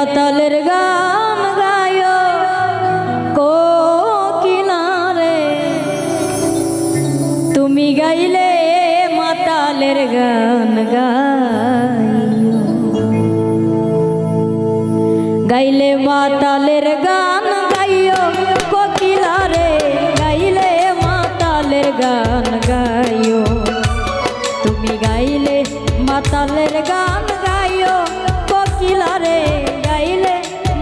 মাতালের গান গায় কোকিলারে তুমি গাইলে মাতালের গান গাইও গাইলে মাতালের গান গাইও কোকিলারে গাইলে মাতালের গান গাইও তুমি গাইলে মাতালের গান গাইও কোকিলারে। গাইলে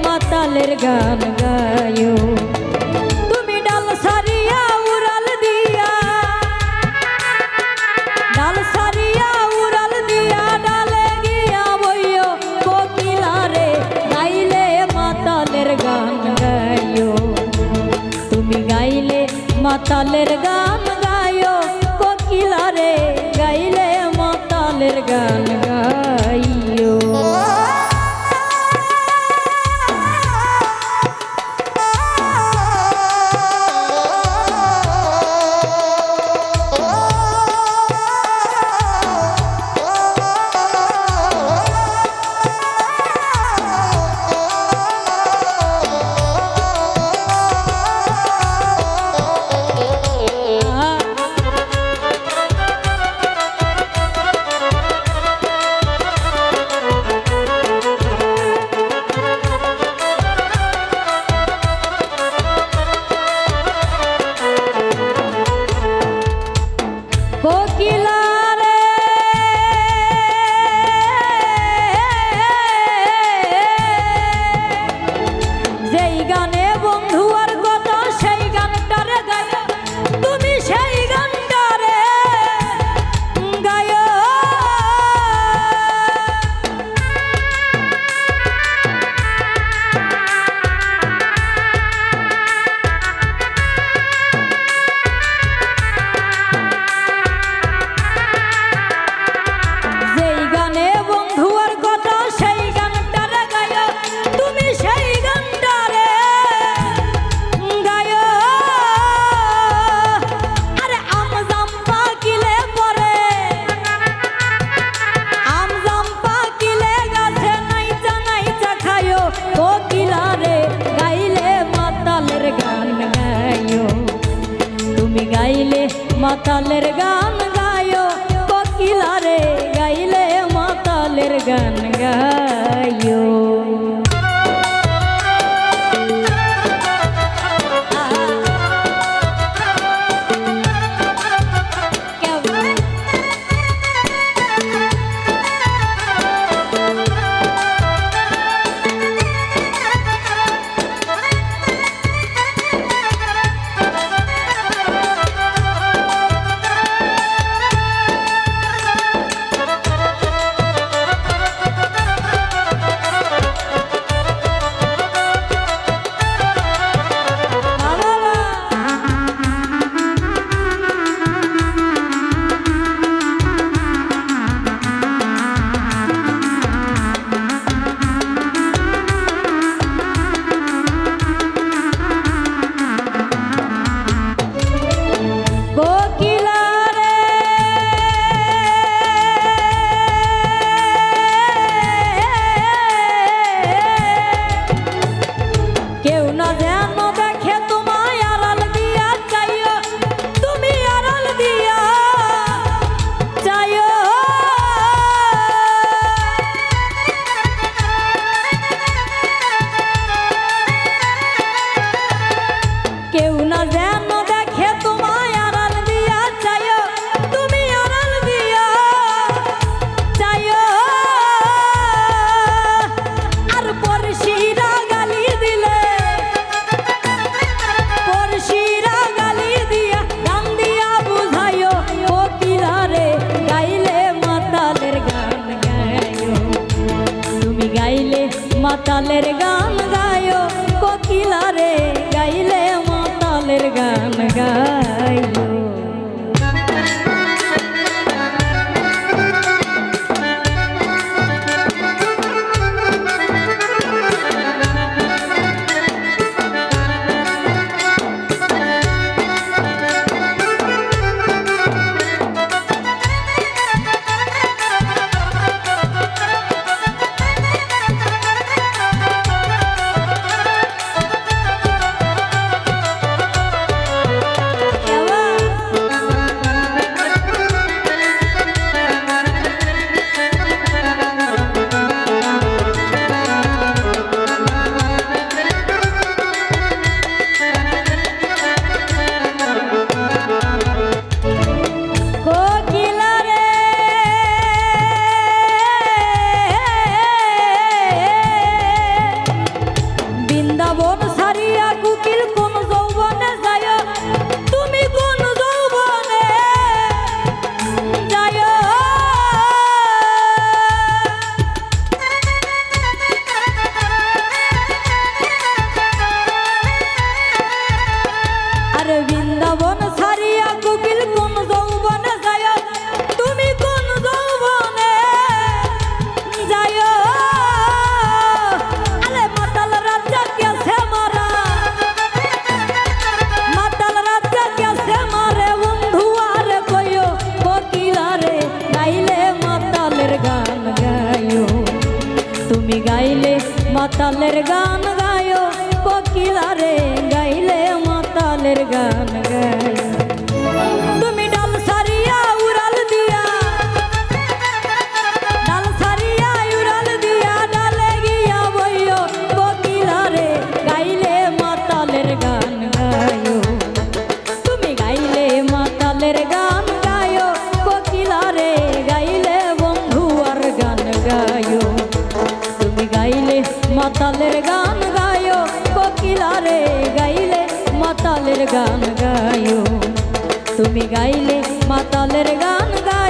মাতালের গান গাইও। তুমি ডাল সারিয়া উড়াল দিয়া। ডাল সারিয়া উড়াল দিয়া, ডালে গিয়া বইও কোকিলারে। গাইলে মাতালের গান গাইও। তুমি গাইলে মাতালের গান গাইও কোকিলারে। গাইলে মাতালের গান কোকিলারে গাইলে মাতালের গান গায়ো কোকিলারে গাইলে মাতালের গান গায়ো। মাতালের গান গায় কোকিলারে গাইলে মাতালের গান গা মাতালের গান গায়ো কোকিলারে গাইলে মাতালের গান গায়ো। তুমি গাইলে মাতালের গান গায়।